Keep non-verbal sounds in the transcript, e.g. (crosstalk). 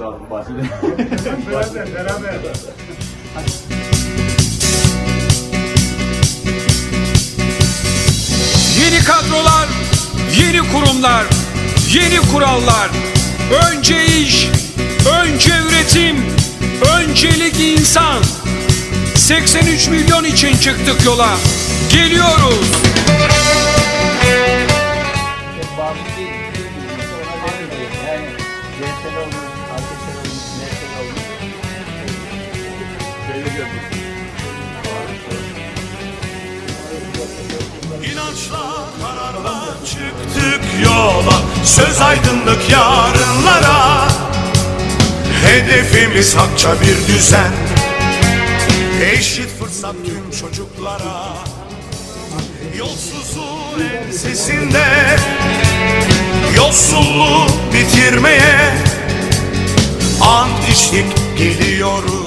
Bahçede. (laughs) Beraber, beraber. Yeni kadrolar, yeni kurumlar, yeni kurallar. Önce iş, önce üretim, öncelik insan. 83 milyon için çıktık yola. Geliyoruz. Çıktık yola. Söz aydınlık yarınlara. Hedefimiz hakça bir düzen. Eşit fırsat tüm çocuklara. Yolsuzluğun ensesinde. Yolsuzluğu bitirmeye. Ant içtik gidiyoruz